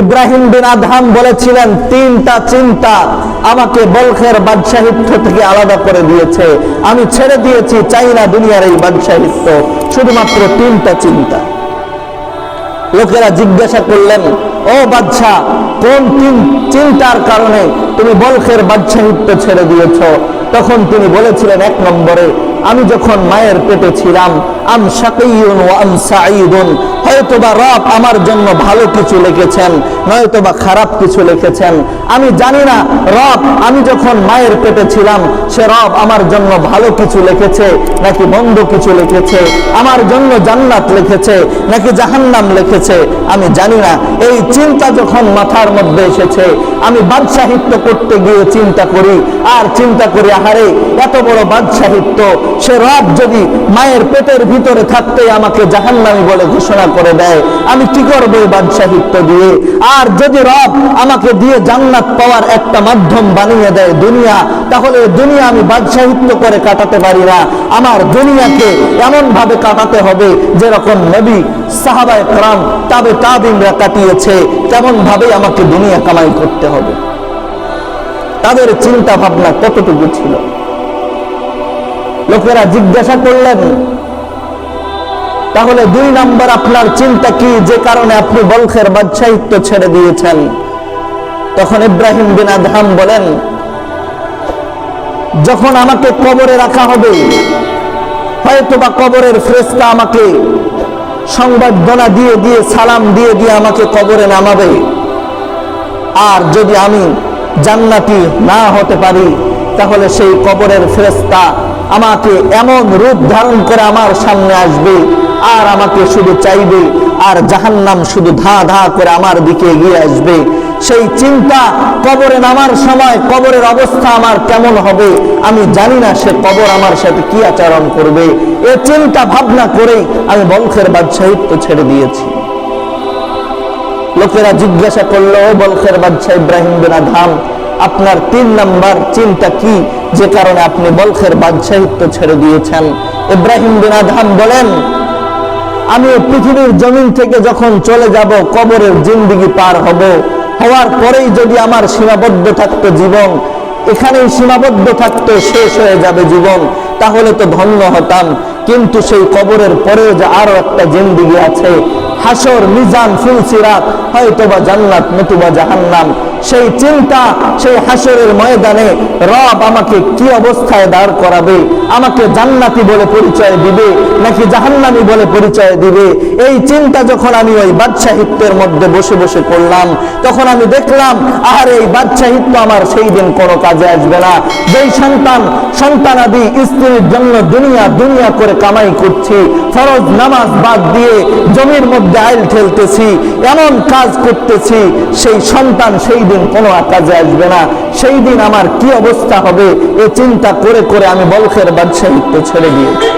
ইব্রাহিম বিন Adham বলেছিলেন, তিনটা চিন্তা আমাকে বলখের বাদশাহিত্য থেকে আলাদা করে দিয়েছে। আমি ছেড়ে দিয়েছি চাই না দুনিয়ার এই বাদশাহিত্য শুধুমাত্র তিনটা চিন্তা। লোকেরা জিজ্ঞাসা করলেন, ও বাদশাহ কোন তিন চিন্তার কারণে তুমি বলখের বাদশাহিত্য ছেড়ে দিয়েছ? তখন তিনি বলেছিলেন, এক নম্বরে, আমি যখন মায়ের পেটে ছিলাম, আম শাকিয়ুন ও আম সাঈদুন হয়তোবা রব আমার জন্য ভালো কিছু লিখেছেন, নয়তোবা খারাপ কিছু লিখেছেন। আমি জানি না, রব, আমি যখন মায়ের পেটে ছিলাম, সে রব আমার জন্য ভালো কিছু লিখেছে, নাকি মন্দ কিছু লিখেছে, আমার জন্য জান্নাত লিখেছে, নাকি জাহান্নাম লিখেছে, আমি জানি না। এই চিন্তা যখন মাথার মধ্যে এসেছে, আমি বাদশাহিত্য করতে গিয়ে চিন্তা করি, আর চিন্তা করি, আহারে, এত বড় বাদশাহিত্য সে রব যদি মায়ের পেটের ভিতরে থাকতে আমাকে জাহান্নামি বলে ঘোষণা করে দেয়, আমি কি করব এই বাদশাহিত্য দিয়ে? আর যদি রব আমাকে দিয়ে জান্নাত পাওয়ার একটা মাধ্যম বানিয়ে দেয় দুনিয়া, তাহলে দুনিয়া আমি বাদশাহিত্য করে কাটাতে পারি না। আমার দুনিয়াকে এমন ভাবে কাটাতে হবে যেরকম নবী সাহাবায় ক্রাম তাবে তাবিনরা কাটিয়েছে তেমন ভাবে আমাকে দুনিয়া কামাই করতে হবে। তাদের চিন্তা ভাবনা কতটুকু ছিল? লোকেরা জিজ্ঞাসা করলেন তাহলে দুই নম্বর আপনার চিন্তা কি? যে কারণে আপনি বলখের বাদশাহিত্য ছেড়ে দিয়েছেন। তখন ইব্রাহিম বিন আদহাম বলেন, যখন আমাকে কবরে রাখা হবে হয়তো বা কবরের ফ্রেস্তা আমাকে সংবর্ধনা দিয়ে দিয়ে, সালাম দিয়ে দিয়ে আমাকে কবরে নামাবে। আর যদি আমি জান্নাতি না হতে পারি, তাহলে সেই কবরের ফেরেস্তা আমাকে এমন রূপ ধারণ করে আমার সামনে আসবে আর আমাকে শুধু চাইবে আর জাহান্নাম শুধু ধা ধা করে আমার দিকে এগিয়ে আসবে। সেই চিন্তা কবরে নামার সময় কবরের অবস্থা আমার কেমন হবে আমি জানি না সে কবর আমার সাথে কি আচরণ করবে। এ চিন্তা ভাবনা করেই আমি বংশের বাদশাহিত্য ছেড়ে দিয়েছি। লোকেরা জিজ্ঞাসা করল, "ও বলখের বাদশাহ ইব্রাহিম বিন আধাম আপনার তিন নাম্বার চিন্তা কি? যে কারণে আপনি বলখের বাদশাহিত্য ছেড়ে দিয়েছেন। ইব্রাহিম বিন আধাম বলেন আমি পৃথিবীর জমিন থেকে যখন চলে যাব, কবরের জিন্দিগি পার হব। হওয়ার পরেই যদি আমার সীমাবদ্ধ থাকতো জীবন, এখানেই সীমাবদ্ধ থাকতো, শেষ হয়ে যাবে জীবন। তাহলে তো ধন্য হতাম। কিন্তু সেই কবরের পরেও যে আরও একটা জিন্দিগি আছে, হাসর, মিজান, ফুলসিরাত, হয়তোবা জান্নাত, নতুবা জাহান্নাম। সেই চিন্তা, সেই হাসরের ময়দানে রব আমাকে কি অবস্থায় দাঁড় করাবে? আমাকে জান্নাতি বলে পরিচয় দিবে নাকি জাহান্নামি বলে পরিচয় দিবে? এই চিন্তা যখন আমি ওই বাদশাহিত্যের মধ্যে বসে বসে করলাম, তখন আমি দেখলাম আর এই বাদশাহিত্য আমার সেই দিন কোনো কাজে আসবে না। যেই সন্তান সন্তান আদি স্ত্রীর জন্য দুনিয়া দুনিয়া করে কামাই করছি, ফরজ নামাজ বাদ দিয়ে জমির মধ্যে আইল ঠেলতেছি, এমন কাজ করতেছি, সেই সন্তান সেই দিন কোনো কাজে আসবে না। সেই দিন আমার কি অবস্থা হবে, এ চিন্তা করে করে আমি বলখের বাদশাহিত্য ছেড়ে দিয়েছি।